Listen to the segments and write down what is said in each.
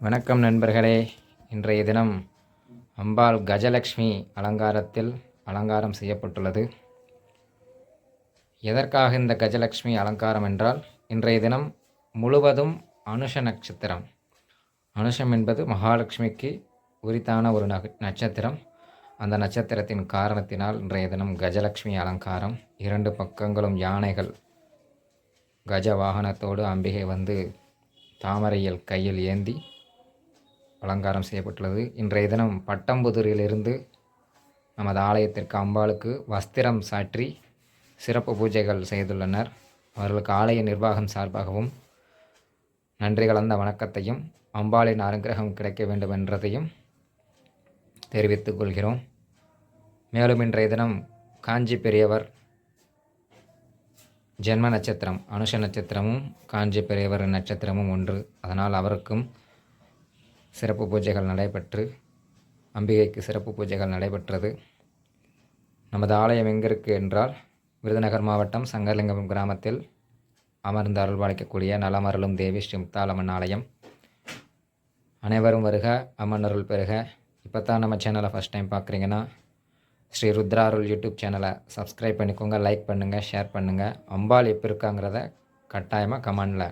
வணக்கம் நண்பர்களே. இன்றைய தினம் அம்பாள் கஜலக்ஷ்மி அலங்காரத்தில் அலங்காரம் செய்யப்பட்டுள்ளது. எதற்காக இந்த கஜலக்ஷ்மி அலங்காரம் என்றால் இன்றைய தினம் முழுவதும் அனுஷ நட்சத்திரம். அனுஷம் என்பது மகாலட்சுமிக்கு உரித்தான ஒரு நக நட்சத்திரம். அந்த நட்சத்திரத்தின் காரணத்தினால் இன்றைய தினம் கஜலக்ஷ்மி அலங்காரம். இரண்டு பக்கங்களும் யானைகள் கஜ வாகனத்தோடு அம்பிகை வந்து தாமரையில் கையில் ஏந்தி அலங்காரம் செய்யப்பட்டுள்ளது. இன்றைய தினம் பட்டம்புதூரிலிருந்து நமது ஆலயத்திற்கு அம்பாளுக்கு வஸ்திரம் சாற்றி சிறப்பு பூஜைகள் செய்துள்ளனர். அவர்களுக்கு ஆலய நிர்வாகம் சார்பாகவும் நன்றி கலந்த வணக்கத்தையும் அம்பாளின் அனுகிரகம் கிடைக்க வேண்டும் என்றதையும் தெரிவித்துக் கொள்கிறோம். மேலும் இன்றைய தினம் காஞ்சி பெரியவர் ஜென்ம நட்சத்திரம் அனுஷ நட்சத்திரமும் காஞ்சி பெரியவர் நட்சத்திரமும் ஒன்று. அதனால் அவருக்கும் சிறப்பு பூஜைகள் நடைபெற்று அம்பிகைக்கு சிறப்பு பூஜைகள் நடைபெற்றது. நமது ஆலயம் எங்கே இருக்குது என்றால் விருதுநகர் மாவட்டம் சங்கர்லிங்கம் கிராமத்தில் அமர்ந்து அருள்பாலிக்கக்கூடிய நலமருளும் தேவி ஸ்ரீ முத்தாலம்மன் ஆலயம். அனைவரும் வருக அம்மன் அருள் பெருக. இப்போ தான் நம்ம சேனலை ஃபஸ்ட் டைம் பார்க்குறீங்கன்னா ஸ்ரீ ருத்ரா அருள் யூடியூப் சேனலை சப்ஸ்கிரைப் பண்ணிக்கோங்க லைக் பண்ணுங்கள் ஷேர் பண்ணுங்கள் அம்பாள் எப்போ இருக்காங்கிறத கட்டாயமாக கமெண்டில்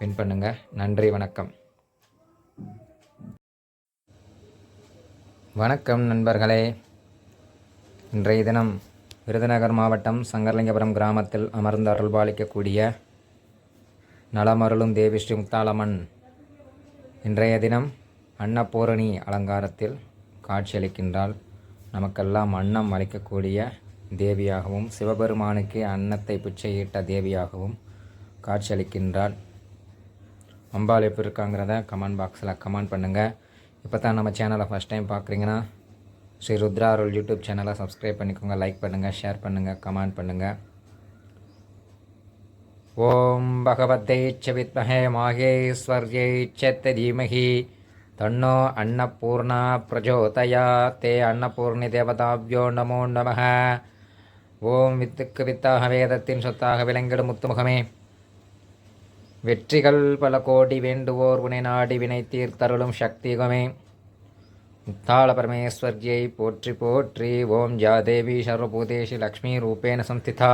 பின் பண்ணுங்கள் நன்றி வணக்கம். வணக்கம் நண்பர்களே. இன்றைய தினம் விருதுநகர் மாவட்டம் சங்கரலிங்கபுரம் கிராமத்தில் அமர்ந்து அருள்பாலிக்கக்கூடிய நலமருளும் தேவி ஸ்ரீ முத்தாலம்மன் இன்றைய தினம் அன்னபூரணி அலங்காரத்தில் காட்சியளிக்கின்றால் நமக்கெல்லாம் அன்னம் அளிக்கக்கூடிய தேவியாகவும் சிவபெருமானுக்கு அன்னத்தை பிச்சையிட்ட தேவியாகவும் காட்சியளிக்கின்றாள். அம்பாள் எப்படி இருக்காங்கிறத கமெண்ட் பாக்ஸில் கமெண்ட் பண்ணுங்கள் இப்போ தான் நம்ம சேனலை ஃபஸ்ட் டைம் பார்க்குறீங்கன்னா ஸ்ரீ ருத்ரா அருள் யூடியூப் சேனலை சப்ஸ்கிரைப் பண்ணிக்கோங்க லைக் பண்ணுங்கள் ஷேர் பண்ணுங்கள் கமெண்ட் பண்ணுங்கள் ஓம் பகவத்தை ச வித்மஹே மாகேஸ்வர்யை சேத்த தீமஹி தன்னோ அன்னபூர்ணா பிரஜோதயா தே அன்னபூர்ணி தேவதாவ்யோ நமோ நமக ஓம் வித்துக்கு வித்தாக வேதத்தின் சொத்தாக விளங்கிடும் முத்துமுகமே. வெற்றிகள் பல கோடி வேண்டுவோர் உனை நாடி வினை தீர்த்தருளும் சக்திகமே முத்தாள பரமேஸ்வர்யை போற்றி போற்றி ஓம் ஜாதேவி சர்வபூதேஷி லக்ஷ்மி ரூபேண சம்ஸ்திதா.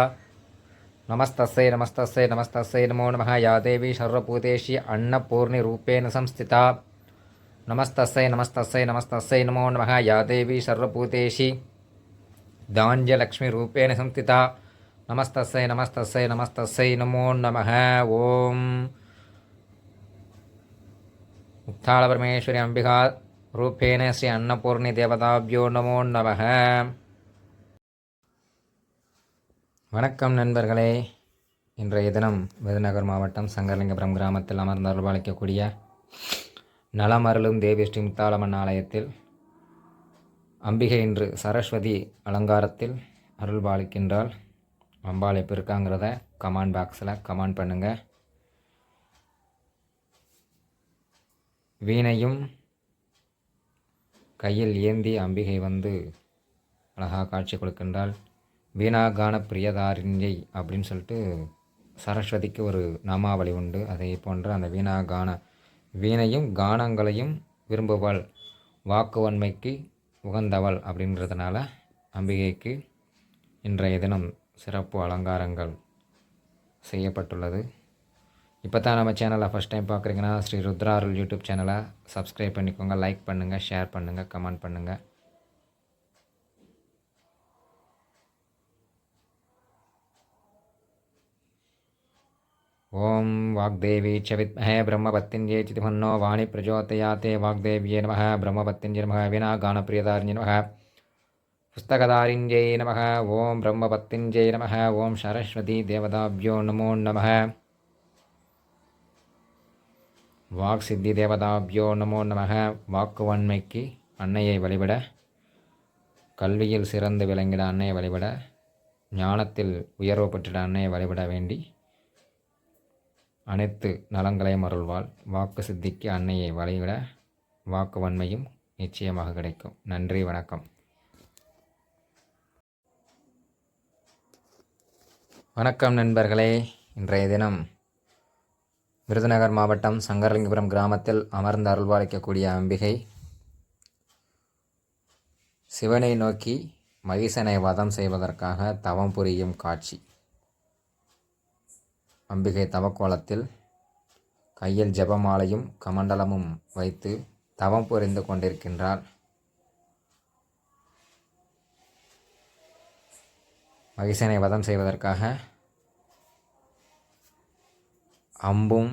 நமஸ்தஸ்ஸை நமஸ்தஸ்ஸை நமஸ்தஸ்ஸை நமோ நம யாதேவி சர்வபூதேஷி அன்னபூர்ணி ரூபேண சம்ஸ்திதா. நமஸ்தஸ்ஸை நமஸ்தஸ்ஸை நமஸ்தஸ்ஸை நமோ நம யாதேவி சர்வபூதேஷி தாஞ்சலக்ஷ்மி ரூபேண சம்ஸ்திதா நமஸ்தஸ்ஸை நமஸ்தஸ்ஸை நமஸ்தஸ்ஸை நமோ நமக ஓம். முக்தாள பரமேஸ்வரி அம்பிகா ரூபேண ஸ்ரீ அன்னபூர்ணி தேவதாபியோ நமோ நமக வணக்கம் நண்பர்களே. இன்றைய தினம் விருதுநகர் மாவட்டம் சங்கரலிங்கபுரம் கிராமத்தில் அமர்ந்து அருள்பாலிக்கக்கூடிய நலமருளும் தேவி ஸ்ரீ முத்தாளம்மன் ஆலயத்தில் அம்பிகை இன்று சரஸ்வதி அலங்காரத்தில் அருள்பாலிக்கின்றாள் அம்பாள் எப்போ இருக்காங்கிறத கமெண்ட் பாக்ஸில் கமெண்ட் பண்ணுங்கள் வீணையும் கையில் ஏந்தி அம்பிகை வந்து அழகாக காட்சி கொடுக்கின்றாள். வீணா கான பிரியதாரிண்யை அப்படின்னு சொல்லிட்டு சரஸ்வதிக்கு ஒரு நாமாவளி உண்டு. அதே போன்ற அந்த வீணா கான வீணையும் கானங்களையும் விரும்புவாள். வாக்குவன்மைக்கு உகந்தவள் அப்படின்றதுனால அம்பிகைக்கு இன்றைய தினம் சிறப்பு அலங்காரங்கள் செய்யப்பட்டுள்ளது. இப்போ தான் நம்ம சேனலை ஃபஸ்ட் டைம் பார்க்குறீங்கன்னா ஸ்ரீ ருத்ரா அருள் யூடியூப் சேனலை சப்ஸ்கிரைப் பண்ணிக்கோங்க லைக் பண்ணுங்கள் ஷேர் பண்ணுங்கள் கமெண்ட் பண்ணுங்கள் ஓம் வாக்தேவி சவித்மஹே பிரம்மபத்தின்யே சிதிமன்னோ வாணி பிரஜோதயாத்தே வாக்தேவியே நம பிரம்மபத்தின்ஜி நம வினா கானப்பிரியதாரிஞ்சி நம புஸ்தகதாரிஞ்சை நம ஓம் பிரம்மபத்திஞ்சை நம ஓம் சரஸ்வதி தேவதாபியோ நமோ நம வாக் சித்தி தேவதாபியோ நமோ நம வாக்குவன்மைக்கு அன்னையை வழிபட கல்வியில் சிறந்து விளங்கிட அன்னையை வழிபட ஞானத்தில் உயர்வு பெற்றிட அன்னையை வழிபட வேண்டி அனைத்து நலங்களையும் மருள்வாள் வாக்கு சித்திக்கு அன்னையை வழிவிட வாக்குவன்மையும் நிச்சயமாக கிடைக்கும். நன்றி வணக்கம். வணக்கம் நண்பர்களே. இன்றைய தினம் விருதுநகர் மாவட்டம் சங்கரலிங்கபுரம் கிராமத்தில் அமர்ந்து அருள்பாலிக்கக்கூடிய அம்பிகை சிவனை நோக்கி மகிஷனை வதம் செய்வதற்காக தவம் புரியும் காட்சி. அம்பிகை தவக்கோலத்தில் கையில் ஜபமாலையும் கமண்டலமும் வைத்து தவம் புரிந்து கொண்டிருக்கின்றாள் மகிசேனை வதம் செய்வதற்காக அம்பும்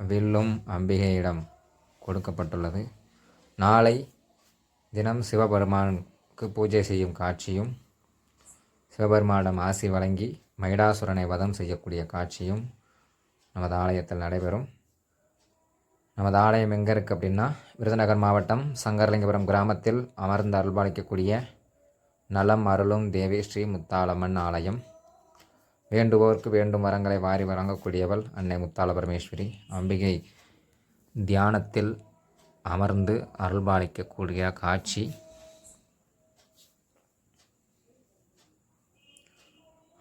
வில்லும் அம்பிகையிடம் கொடுக்கப்பட்டுள்ளது. நாளை தினம் சிவபெருமானுக்கு பூஜை செய்யும் காட்சியும் சிவபெருமானிடம் ஆசி வழங்கி மகிடாசுரனை வதம் செய்யக்கூடிய காட்சியும் நமது ஆலயத்தில் நடைபெறும். நமது ஆலயம் எங்கே இருக்குது அப்படின்னா விருதுநகர் மாவட்டம் சங்கரலிங்கபுரம் கிராமத்தில் அமர்ந்து அருள்பாலிக்கக்கூடிய நலம் அருளும் தேவி ஸ்ரீ முத்தாளம்மன் ஆலயம். வேண்டுவோருக்கு வேண்டும் வரங்களை வாரி வழங்கக்கூடியவள் அன்னை முத்தாள பரமேஸ்வரி. அம்பிகை தியானத்தில் அமர்ந்து அருள்பாலிக்கக்கூடிய காட்சி.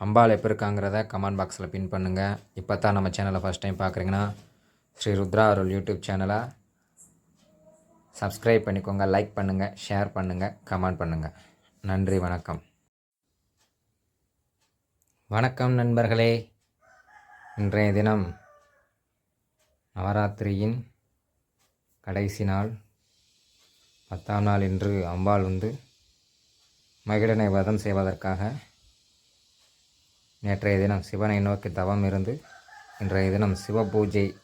அம்பாள் எப்போ இருக்காங்கிறத கமெண்ட் பாக்ஸில் பின் பண்ணுங்கள் இப்போ தான் நம்ம சேனலை ஃபஸ்ட் டைம் பார்க்குறீங்கன்னா ஸ்ரீ ருத்ரா அருள் யூடியூப் சேனலை சப்ஸ்கிரைப் பண்ணிக்கோங்க லைக் பண்ணுங்கள் ஷேர் பண்ணுங்கள் கமெண்ட் பண்ணுங்கள் நன்றி வணக்கம். வணக்கம் நண்பர்களே. இன்றைய தினம் நவராத்திரியின் கடைசி நாள். பத்தாம் நாள் இன்று அம்பாள் வந்து மகிழனை வதம் செய்வதற்காக நேற்றைய தினம் சிவனை நோக்கி தவம் இருந்து இன்றைய தினம் சிவ பூஜை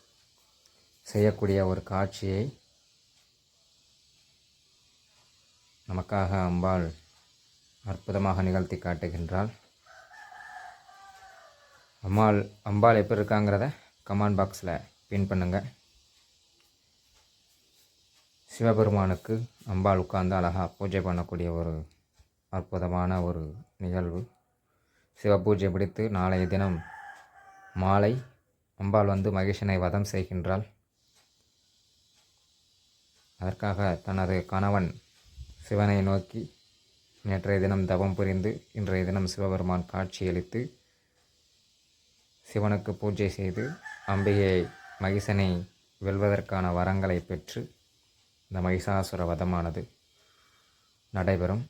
செய்யக்கூடிய ஒரு காட்சியை நமக்காக அம்பாள் அற்புதமாக நிகழ்த்தி காட்டுகின்றாள். அம்மாள் அம்பாள் எப்படி இருக்காங்கிறத கமெண்ட் பாக்ஸில் பின் பண்ணுங்கள் சிவபெருமானுக்கு அம்பாள் உட்கார்ந்து அழகாக பூஜை பண்ணக்கூடிய ஒரு அற்புதமான ஒரு நிகழ்வு. சிவபூஜை பிடித்து நாளைய தினம் மாலை அம்பாள் வந்து மகிஷனை வதம் செய்கின்றாள். அதற்காக தனது கணவன் சிவனை நோக்கி நேற்றைய தினம் தவம் புரிந்து இன்றைய தினம் சிவபெருமான் காட்சியளித்து சிவனுக்கு பூஜை செய்து அம்பிகை மகிஷனை வெல்வதற்கான வரங்களை பெற்று இந்த மகிஷாசுர வதமானது நடைபெறும்.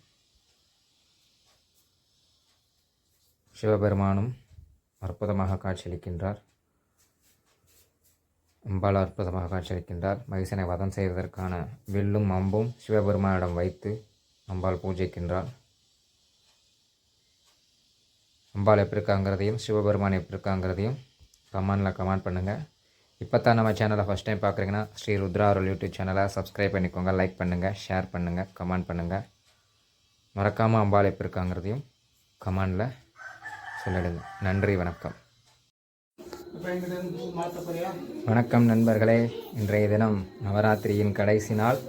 சிவபெருமானும் அற்புதமாக காட்சியளிக்கின்றார். அம்பாள் அற்புதமாக காட்சியளிக்கின்றார். மகிஷனை வதம் செய்வதற்கான வில்லும் அம்பும் சிவபெருமானிடம் வைத்து அம்பாள் பூஜைக்கின்றார் அம்பாள் எப்படி இருக்காங்கிறதையும் சிவபெருமான் எப்படி இருக்காங்கிறதையும் கமெண்டில் கமெண்ட் பண்ணுங்கள் இப்போ தான் நம்ம சேனலை ஃபஸ்ட் டைம் பார்க்குறீங்கன்னா ஸ்ரீ ருத்ரா அருள் யூடியூப் சேனலை சப்ஸ்கிரைப் பண்ணிக்கோங்க லைக் பண்ணுங்கள் ஷேர் பண்ணுங்கள் கமெண்ட் பண்ணுங்கள் மறக்காமல் அம்பாள் எப்படி இருக்காங்கிறதையும் கமெண்டில் சொல்லிடுங்க. நன்றி வணக்கம். வணக்கம் நண்பர்களே. இன்றைய தினம் நவராத்திரியின் கடைசி நாள்.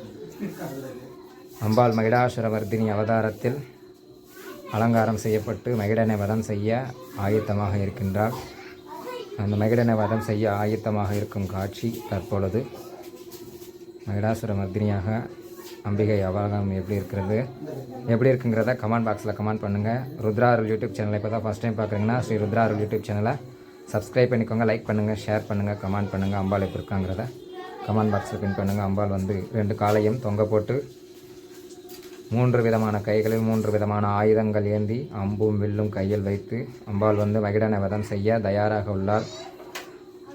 அம்பாள் மகிடாசுரவர்தினி அவதாரத்தில் அலங்காரம் செய்யப்பட்டு மகிடனை வதம் செய்ய ஆயத்தமாக இருக்கின்றாள். அந்த மகிடனை வதம் செய்ய ஆயத்தமாக இருக்கும் காட்சி தற்பொழுது. மகிடாசுர மர்தினியாக அம்பிகை அவதாரம் எப்படி இருக்கிறது எப்படி இருக்குங்கிறத கமெண்ட் பாக்ஸில் கமெண்ட் பண்ணுங்கள் ருத்ரா அருள் யூடியூப் சேனலை இப்போ தான் ஃபஸ்ட் டைம் பார்க்குறீங்கன்னா ஸ்ரீ ருத்ரா அருள் யூடியூப் சேனலை சப்ஸ்கிரைப் பண்ணிக்கோங்க லைக் பண்ணுங்கள் ஷேர் பண்ணுங்கள் கமெண்ட் பண்ணுங்கள் அம்பாள் எப்படி இருக்காங்கிறத கமெண்ட் பாக்ஸில் பின் பண்ணுங்கள் அம்பாள் வந்து ரெண்டு காலையும் தொங்க போட்டு மூன்று விதமான கைகளில் மூன்று விதமான ஆயுதங்கள் ஏந்தி அம்பும் வில்லும் கையில் வைத்து அம்பாள் வந்து மகிடனை வதம் செய்ய தயாராக உள்ளார்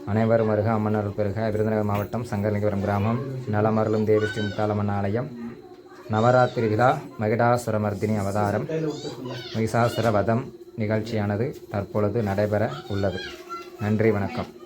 அனைவரும் வருக அம்மனருள் பெருக. விருதுநகர் மாவட்டம் சங்கரலிங்கபுரம் கிராமம். நலமருளும் தேவி ஸ்ரீ முத்தாலம்மன் ஆலயம். நவராத்திரி விழா மகிடாசுரமர்தினி அவதாரம். மகிஷாசுர வதம் நிகழ்ச்சியானது தற்பொழுது நடைபெற உள்ளது. நன்றி வணக்கம்.